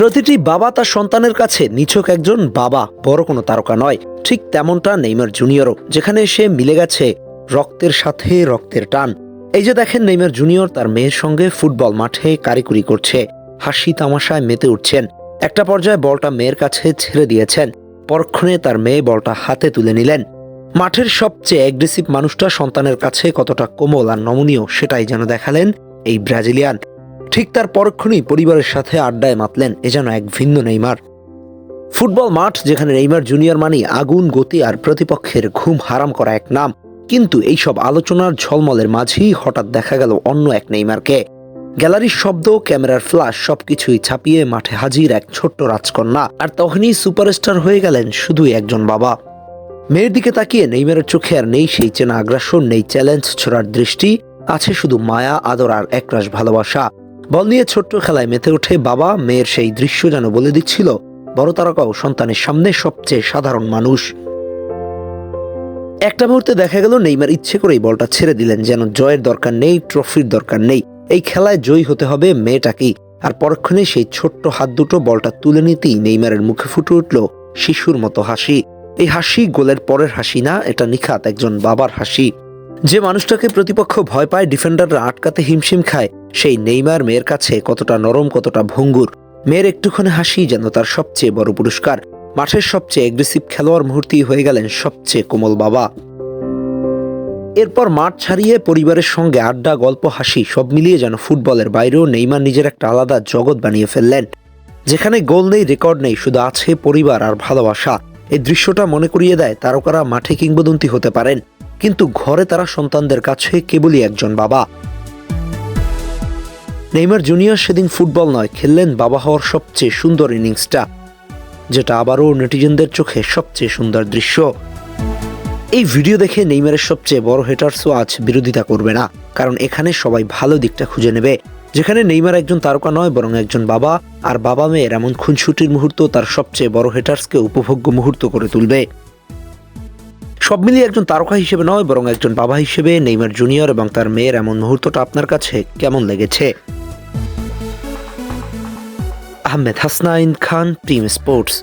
প্রতিটি বাবা তার সন্তানের কাছে নিছক একজন বাবা, বড় কোনো তারকা নয়। ঠিক তেমনটা নেইমার জুনিয়রও, যেখানে সে মিলে গেছে রক্তের সাথে রক্তের টান। এই যে দেখেন নেইমার জুনিয়র তার মেয়ের সঙ্গে ফুটবল মাঠে কারিকুরি করছে, হাসি তামাশায় মেতে উঠছেন। একটা পর্যায়ে বলটা মেয়ের কাছে ছেড়ে দিয়েছেন। পরক্ষণে তার মেয়ে বলটা হাতে তুলে নিলেন। মাঠের সবচেয়ে অ্যাগ্রেসিভ মানুষটা সন্তানের কাছে কতটা কোমল আর নমনীয় সেটাই যেন দেখালেন এই ব্রাজিলিয়ান। ঠিক তার পরক্ষণেই পরিবারের সাথে আড্ডায় মাতলেন এ যেন এক ভিন্ন নেইমার। ফুটবল মাঠ যেখানে নেইমার জুনিয়র মানি আগুন, গতি আর প্রতিপক্ষের ঘুম হারাম করা এক নাম। কিন্তু এইসব আলোচনার ঝলমলের মাঝেই হঠাৎ দেখা গেল অন্য এক নেইমারকে। গ্যালারির শব্দ, ক্যামেরার ফ্লাশ সবকিছুই ছাপিয়ে মাঠে হাজির এক ছোট্ট রাজকন্যা। আর তখনই সুপারস্টার হয়ে গেলেন শুধুই একজন বাবা। মেয়ের দিকে তাকিয়ে নেইমারের চোখে আর নেই সেই চেনা আগ্রাসন, নেই চ্যালেঞ্জ ছোড়ার দৃষ্টি, আছে শুধু মায়া, আদর আর একরাশ ভালোবাসা। বল নিয়ে ছোট্ট খেলায় মেতে ওঠে বাবা, মেয়ের সেই দৃশ্য যেন বলে দিচ্ছিল বড় তারকাও সন্তানের সামনে সবচেয়ে সাধারণ মানুষ। একটা মুহূর্তে দেখা গেল নেইমার ইচ্ছে করেই বলটা ছেড়ে দিলেন যেন জয়ের দরকার নেই, ট্রফির দরকার নেই। এই খেলায় জয়ী হতে হবে মেয়েটাকেই আর পরক্ষণে সেই ছোট্ট হাত দুটো বলটা তুলে নিতেই নেইমারের মুখে ফুটে উঠল শিশুর মতো হাসি। এই হাসি গোলের পরের হাসি না, এটা নিখাত একজন বাবার হাসি। যে মানুষটাকে প্রতিপক্ষ ভয় পায় ডিফেন্ডাররা আটকাতে হিমশিম খায়। সেই নেইমার মেয়ের কাছে কতটা নরম, কতটা ভঙ্গুর। মেয়ের একটুখানি হাসি যেন তার সবচেয়ে বড় পুরস্কার। মাঠের সবচেয়ে এগ্রেসিভ খেলোয়াড় মুহূর্তেই হয়ে গেলেন সবচেয়ে কোমল বাবা। এরপর মাঠ ছাড়িয়ে পরিবারের সঙ্গে আড্ডা, গল্প, হাসি, সব মিলিয়ে যেন ফুটবলের বাইরেও নেইমার নিজের একটা আলাদা জগৎ বানিয়ে ফেললেন। যেখানে গোল নেই, রেকর্ড নেই, শুধু আছে পরিবার আর ভালোবাসা। এই দৃশ্যটা মনে করিয়ে দেয় তারকারা মাঠে কিংবদন্তি হতে পারেন। কিন্তু ঘরে তারা সন্তানদের কাছে কেবলই একজন বাবা। নেইমার জুনিয়র সেদিন ফুটবল নয়, খেললেন বাবা হওয়ার সবচেয়ে সুন্দর ইনিংসটা, যেটা আবারও নেটিজেনদের চোখে সবচেয়ে সুন্দর দৃশ্য। এই ভিডিও দেখে নেইমারের সবচেয়ে বড় হেটার্সও আজ বিরোধিতা করবে না, কারণ এখানে সবাই ভালো দিকটা খুঁজে নেবে, যেখানে নেইমার একজন তারকা নয়, বরং একজন বাবা, আর বাবা মেয়ের এমন খুনসুটির মুহূর্ত তার সবচেয়ে বড় হেটার্সকে উপভোগ্য মুহূর্ত করে তুলবে। সব মিলিয়ে একজন তারকা হিসেবে নয়, বরং একজন বাবা হিসেবে নেইমার জুনিয়র এবং তার মেয়ের এমন মুহূর্তটা আপনার কাছে কেমন লেগেছে? Ahmed Hasnain Khan team sports.